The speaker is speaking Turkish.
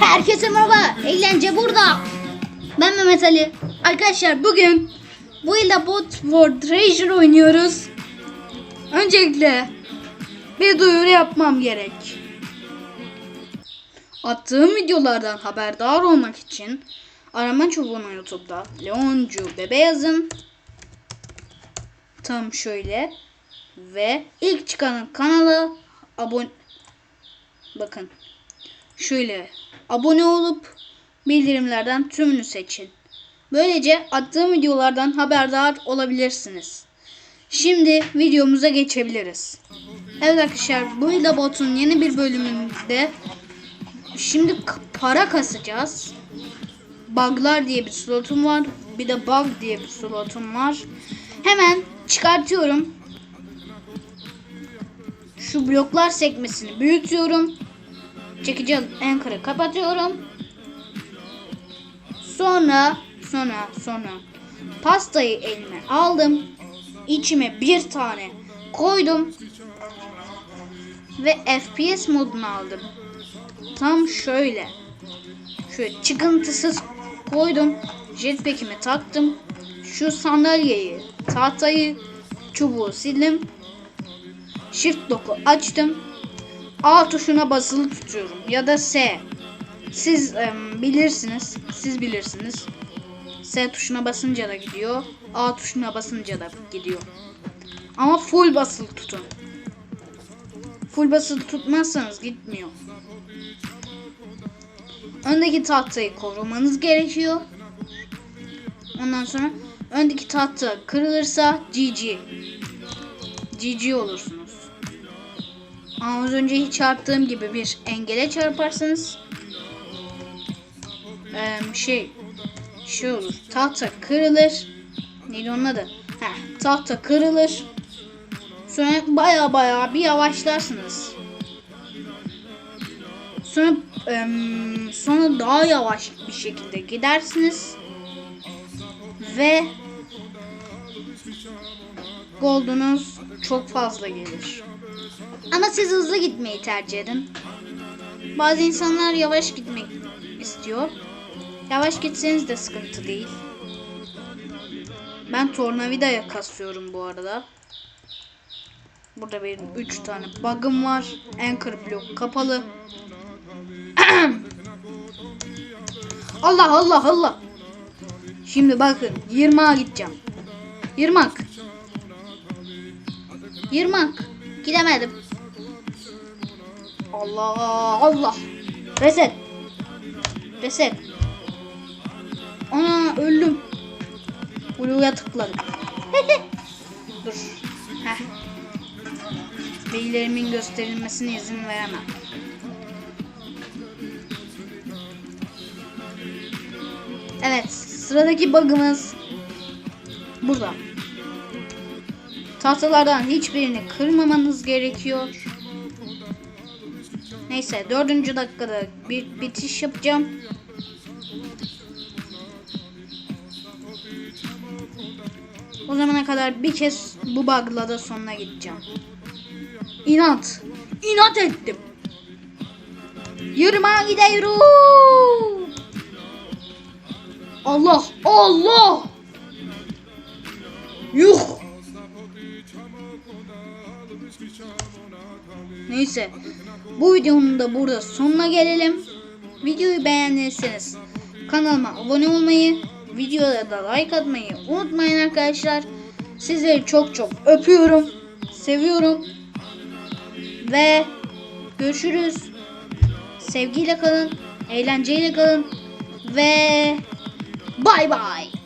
Herkese merhaba. Eğlence burada. Ben Mehmet Ali. Arkadaşlar bugün bu yılda Bot for Treasure oynuyoruz. Öncelikle bir duyuru yapmam gerek. Attığım videolardan haberdar olmak için arama çubuğuna YouTube'da Leoncu Bebe yazın. Tam şöyle ve ilk çıkan kanala abone bakın şöyle abone olup bildirimlerden tümünü seçin. Böylece attığım videolardan haberdar olabilirsiniz. Şimdi videomuza geçebiliriz. Evet arkadaşlar bu Hilda Bot'un yeni bir bölümünde şimdi para kasacağız. Buglar diye bir slotum var. Bir de bug diye bir slotum var. Hemen çıkartıyorum. Şu bloklar sekmesini büyütüyorum. Çekici anchor'ı kapatıyorum. Sonra sonra sonra pastayı elime aldım. İçime bir tane koydum. Ve FPS modunu aldım. Tam şöyle. Şöyle çıkıntısız koydum. Jetpack'imi taktım. Şu sandalyeyi, tahtayı, çubuğu sildim. Shift lock'u açtım. A tuşuna basılı tutuyorum ya da S. Siz em, bilirsiniz. Siz bilirsiniz. S tuşuna basınca da gidiyor. A tuşuna basınca da gidiyor. Ama full basılı tutun. Full basılı tutmazsanız gitmiyor. Öndeki tahtayı korumanız gerekiyor. Ondan sonra öndeki tahta kırılırsa GG. GG olursunuz. Ama az önce hiç çarptığım gibi bir engele çarparsanız eee, şey şey olur. Tahta kırılır. Neydi onun adı? Heh, tahta kırılır. Sonra baya baya bir yavaşlarsınız. Sonra em, sonra daha yavaş bir şekilde gidersiniz. Ve goldunuz çok fazla gelir. Ama siz hızlı gitmeyi tercih edin. Bazı insanlar yavaş gitmek istiyor. Yavaş gitseniz de sıkıntı değil. Ben tornavidaya kasıyorum bu arada. Burada benim 3 tane bug'ım var. Anchor blok kapalı. Allah Allah Allah. Şimdi bakın 20'a gideceğim. 20. 20. Gidemedim. Allah Allah. Reset. Reset. Ana öldüm. Blue'ya tıkladım. Dur. Heh. Bilgilerimin gösterilmesine izin veremem. Evet, sıradaki bug'ımız burada. Tahtalardan hiçbirini kırmamanız gerekiyor. Neyse dördüncü dakikada bir bitiş yapacağım. O zamana kadar bir kez bu bug'la da sonuna gideceğim. İnat. İnat ettim. Yürüme gidiyorum. Allah Allah. Yuh. Neyse. Bu videonun da burada sonuna gelelim. Videoyu beğendiyseniz kanalıma abone olmayı, videoya da like atmayı unutmayın arkadaşlar. Sizleri çok çok öpüyorum. Seviyorum. Ve görüşürüz. Sevgiyle kalın, eğlenceyle kalın ve bay bay.